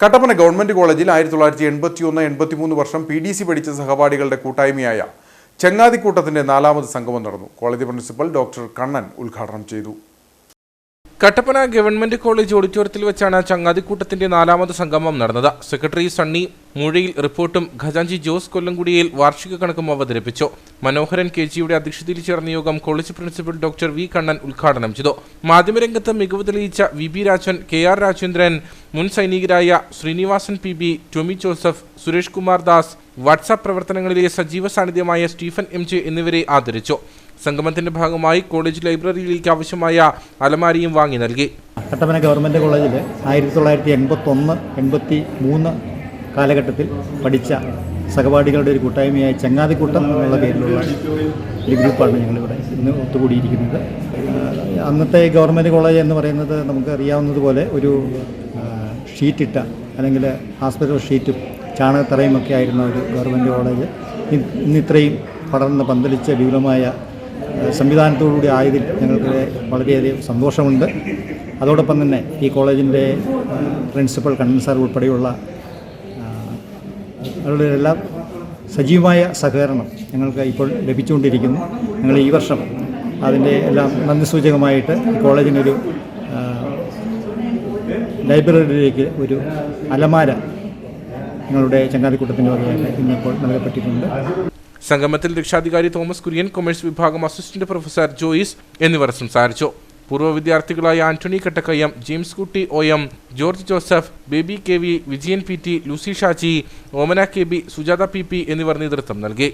Kattappana government കോളേജിൽ ആയിരത്തി തൊള്ളായിരത്തി എൺപത്തി ഒന്ന് എൺപത്തിമൂന്ന് വർഷം പി ഡി സി പഠിച്ച സഹപാഠികളുടെ കൂട്ടായ്മയായ ചങ്ങാതിക്കൂട്ടത്തിന്റെ നാലാമത് സംഗമം നടന്നു. കോളേജ് പ്രിൻസിപ്പൽ ഡോക്ടർ കണ്ണൻ ഉദ്ഘാടനം ചെയ്തു. കട്ടപ്പന ഗവൺമെന്റ് കോളേജ് ഓഡിറ്റോറിയത്തിൽ വെച്ചാണ് ചങ്ങാതിക്കൂട്ടത്തിന്റെ നാലാമത് സംഗമം നടന്നത്. സെക്രട്ടറി സണ്ണി മൂഴയിൽ റിപ്പോർട്ടും ഖജാഞ്ചി ജോസ് കൊല്ലംകുടിയിൽ വാർഷിക കണക്കും അവതരിപ്പിച്ചു. മനോഹരൻ കെ ജിയുടെ അധ്യക്ഷതയിൽ ചേർന്ന യോഗം college principal doctor V Kannan ഉദ്ഘാടനം ചെയ്തു. മാധ്യമരംഗത്ത് മികവ് തെളിയിച്ച V B Rajan K R Rajendran മുൻ സൈനികരായ Srinivasan P B Tomy Joseph Suresh Kumar Das WhatsApp പ്രവർത്തനങ്ങളിലെ സജീവ സാന്നിധ്യമായ സ്റ്റീഫൻ എം ജെ എന്നിവരെ ആദരിച്ചു. സംഗമത്തിന്റെ ഭാഗമായി കോളേജ് ലൈബ്രറിയിലേക്ക് ആവശ്യമായ അലമാരിയും വാങ്ങി നൽകി. കട്ടപ്പന ഗവൺമെന്റ് കോളേജിൽ ആയിരത്തി തൊള്ളായിരത്തി എൺപത്തൊന്ന് എൺപത്തി മൂന്ന് കാലഘട്ടത്തിൽ പഠിച്ച സഹപാഠികളുടെ ഒരു കൂട്ടായ്മയായ ചങ്ങാതിക്കൂട്ടം എന്നുള്ള പേരിലുള്ള ഒരു ഗ്രൂപ്പാണ് ഞങ്ങളിവിടെ ഇന്ന് ഒത്തുകൂടിയിരിക്കുന്നത്. അന്നത്തെ ഗവൺമെന്റ് കോളേജ് എന്ന് പറയുന്നത് നമുക്ക് അറിയാവുന്നതുപോലെ ഒരു ഷീറ്റിട്ട അല്ലെങ്കിൽ ഹോസ്പിറ്റൽ ഷീറ്റും ചാണകത്തറയും ഒക്കെ ആയിരുന്ന ഒരു ഗവൺമെന്റ് കോളേജ്. ഇന്നിത്രയും പടർന്ന് പന്തലിച്ച വിപുലമായ സംവിധാനത്തോടുകൂടി ആയതിൽ ഞങ്ങൾക്ക് വളരെയധികം സന്തോഷമുണ്ട്. അതോടൊപ്പം തന്നെ ഈ കോളേജിന്റെ പ്രിൻസിപ്പൽ കണ്ണൻ സാർ ഉൾപ്പെടെയുള്ള അവരുടെ എല്ലാം സജീവമായ സഹകരണം ഞങ്ങൾക്ക് ഇപ്പോൾ ലഭിച്ചുകൊണ്ടിരിക്കുന്നു. ഞങ്ങൾ ഈ വർഷം അതിന്റെ എല്ലാം നന്ദി സൂചകമായിട്ട് കോളേജിനൊരു ലൈബ്രറിയിലേക്ക് ഒരു അലമാര ഞങ്ങളുടെ ചങ്ങാതിക്കൂട്ടത്തിന്റെ വകയായിട്ട് ഇന്നിപ്പോൾ നൽകപ്പെട്ടിട്ടുണ്ട്. സംഗമത്തിൽ രക്ഷാധികാരി തോമസ് കുര്യൻ കൊമേഴ്സ് വിഭാഗം അസിസ്റ്റന്റ് പ്രൊഫസർ ജോയിസ് എന്നിവർ സംസാരിച്ചു. പൂർവ വിദ്യാർത്ഥികളായ Antony Kattakkayyam James Kutty O M George Joseph Baby K V Vijayan P T Lucy Shaji Omana K B Sujatha P P എന്നിവർ നേതൃത്വം നൽകി.